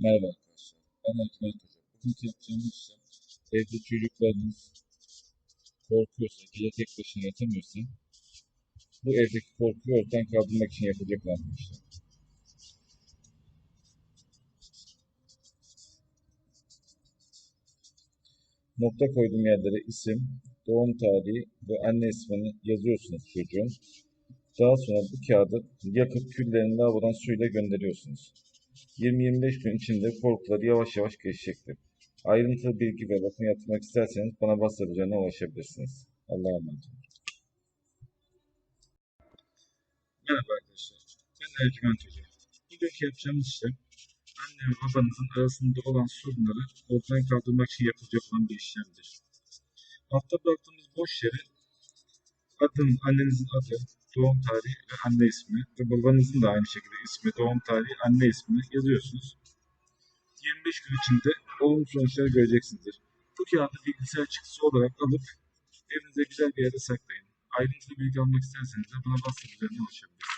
Merhaba arkadaşlar. Ben Ercüment Hoca. Bugünkü yapacağımız işlem evde çocuklarınız korkuyorsa, gece tek başına yatamıyorsa bu evdeki korkuyu ortadan kaldırmak için yapılacak olan bir. Nokta koyduğum yerlere isim, doğum tarihi ve anne ismini yazıyorsunuz çocuğun. Daha sonra bu kağıdı yakıp küllerini lavabodan suyla gönderiyorsunuz. 20-25 gün içinde korkuları yavaş yavaş geçecektir. Ayrıntılı bilgi ve bakım yaptırmak isterseniz bana WhatsApp ulaşabilirsiniz. Allah'a emanet. Merhaba arkadaşlar. Ben Ercüment Hoca. Bugünkü yapacağımız işlem anne ve babanızın arasında olan sorunları ortadan kaldırmak için yapılacak olan bir işlemdir. Altta bıraktığımız boş yere adın, annenizin adı, doğum tarihi ve anne ismi ve babanızın da aynı şekilde ismi, doğum tarihi, anne ismini yazıyorsunuz. 25 gün içinde olumlu sonuçları göreceksinizdir. Bu kağıdı bilgisayar çıktısı olarak alıp evinize güzel bir yere saklayın. Ayrıntılı bilgi almak isterseniz de bana WhatsApp üzerinden ulaşabilirsiniz.